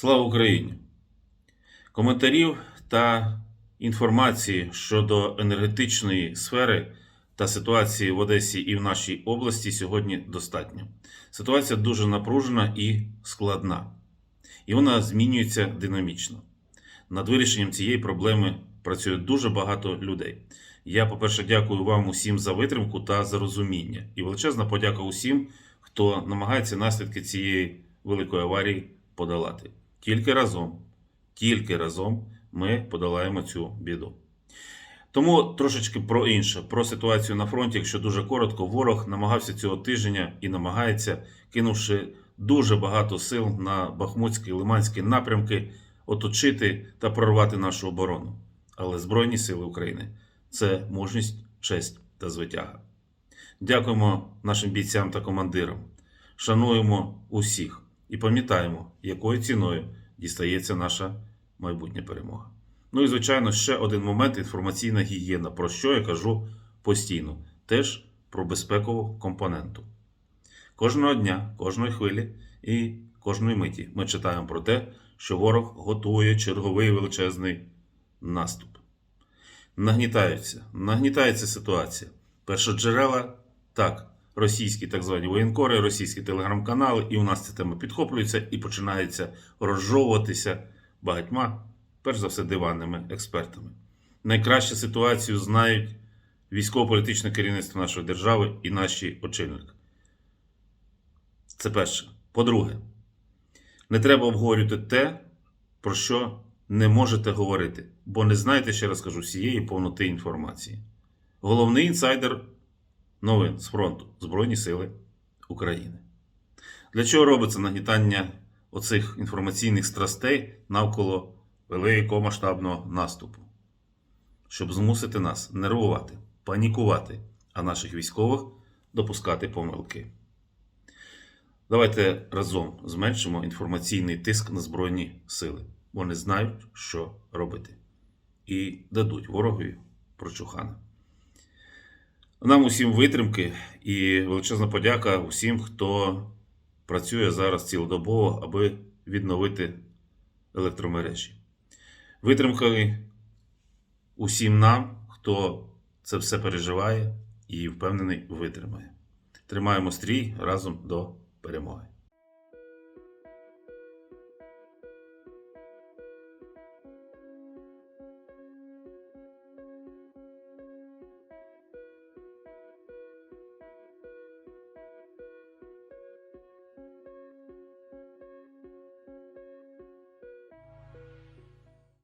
Слава Україні! Коментарів та інформації щодо енергетичної сфери та ситуації в Одесі і в нашій області сьогодні достатньо. Ситуація дуже напружена і складна, і вона змінюється динамічно. Над вирішенням цієї проблеми працює дуже багато людей. Я, по-перше, дякую вам усім за витримку та за розуміння. І величезна подяка усім, хто намагається наслідки цієї великої аварії подолати. Тільки разом, тільки разом ми подолаємо цю біду. Тому трошечки про інше, про ситуацію на фронті, якщо дуже коротко, ворог намагався цього тижня і намагається, кинувши дуже багато сил на Бахмутський Лиманський напрямки, оточити та прорвати нашу оборону. Але Збройні Сили України це мужність, честь та звитяга. Дякуємо нашим бійцям та командирам. Шануємо усіх і пам'ятаємо, якою ціною дістається наша майбутня перемога. Ну і, звичайно, ще один момент інформаційна гігієна, про що я кажу постійно, теж про безпекову компоненту. Кожного дня, кожної хвилі і кожної миті ми читаємо про те, що ворог готує черговий величезний наступ. Нагнітаються, нагнітається ситуація. Першоджерела так, російські так звані воєнкори, російські телеграм-канали, і у нас ця тема підхоплюється і починається розжовуватися багатьма, перш за все, диванними експертами. Найкраще ситуацію знають військово-політичне керівництво нашої держави і наші очільники. Це перше. По-друге, не треба обговорювати те, про що не можете говорити, бо не знаєте, ще раз кажу, всієї повноти інформації. Головний інсайдер новин з фронту Збройні Сили України. Для чого робиться нагнітання оцих інформаційних страстей навколо великого масштабного наступу? Щоб змусити нас нервувати, панікувати, а наших військових допускати помилки. Давайте разом зменшимо інформаційний тиск на Збройні сили. Вони знають, що робити, і дадуть ворогові прочухана. Нам усім витримки і величезна подяка усім, хто працює зараз цілодобово, аби відновити електромережі. Витримки усім нам, хто це все переживає і впевнений витримає. Тримаємо стрій разом до перемоги.